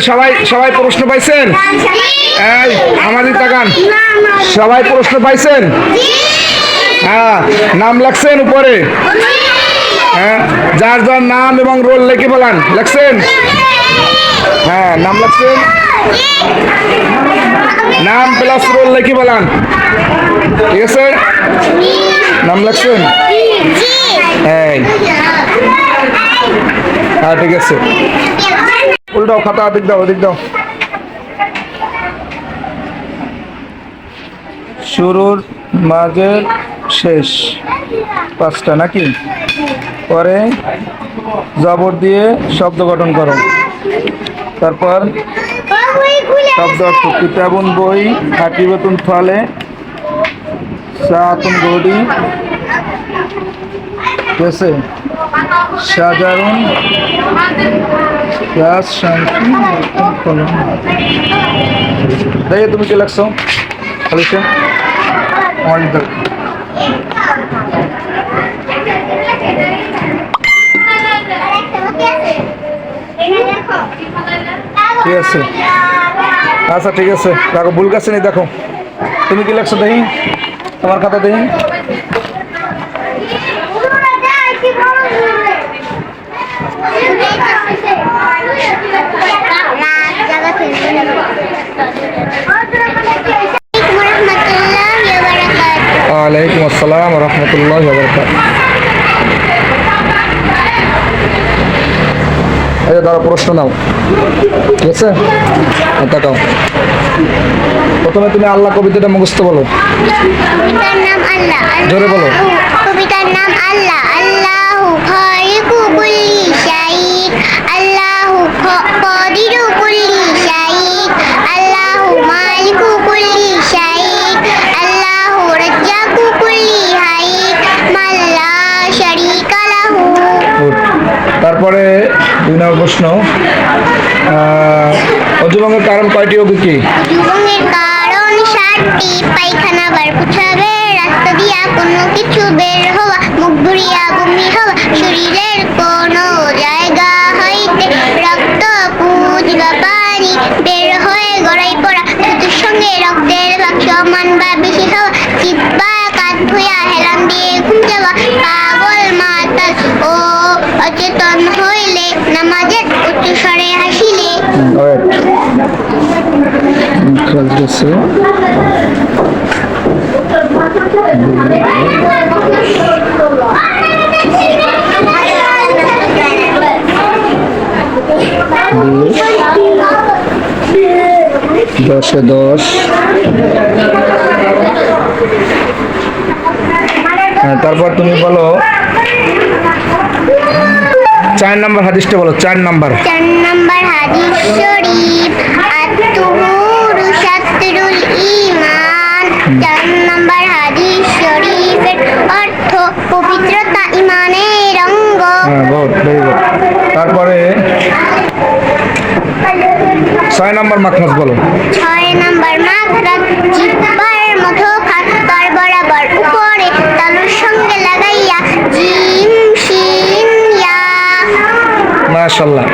সবাই সবাই প্রশ্ন পাইছেন? আমাদের তাকান। সবাই প্রশ্ন পাইছেন? হ্যাঁ নাম লেখছেন উপরে। হ্যাঁ যার যার নাম এবং রোল লিখে বলান লেখছেন? হ্যাঁ নাম লেখছেন? নাম প্লাস রোল লিখে বলান ঠিক আছে? নাম লেখছেন? এই। হ্যাঁ ঠিক আছে। উল্টাও খাতা, দিক দাও দিক দাও। শুরুর মাঝের শেষ পাঁচটা নাকি? পরে জবর দিয়ে শব্দ গঠন করো। তারপর শব্দ অর্থ কিতাবুন বই, হাঁটি বেতন ফলে সাহাতুন গড়ি আছে সাজারুন গাছ শান্তি ফলন দেখে তুমি কি লাগছো খালিশা আমার দেখ ঠিক আছে আচ্ছা ঠিক আছে রাখো ভুল কাছে নেই দেখো তুমি কি লাগছো দেখি তোমার খাতা দেখি বরকাত এই প্রশ্ন নাও। ঠিক আছে? তাকাও। প্রথমে তুমি আল্লাহ কবিতাটা মুখস্থ বলো। কবিতার নাম আল্লাহ। জোরে বলো। কবিতার নাম আল্লাহ আল্লাহু। নম্বর প্রশ্ন। অজুবঙ্গের কারণ কয়টি ও কি পায়খানা আছে দশে দশ। হ্যাঁ তারপর তুমি বলো। চার নাম্বার হাদিসটা বলো, চার নাম্বার। চার নম্বর হাদিস শরীফ আত্মহুরু ছয় নম্বর মাখরাজ বলো। ছয় নম্বর মাখরাজ জিব্বার মতো খাত কার বরাবর উপরে তালুর সঙ্গে লাগাইয়া জিম শিম ইয়া। মাশাআল্লাহ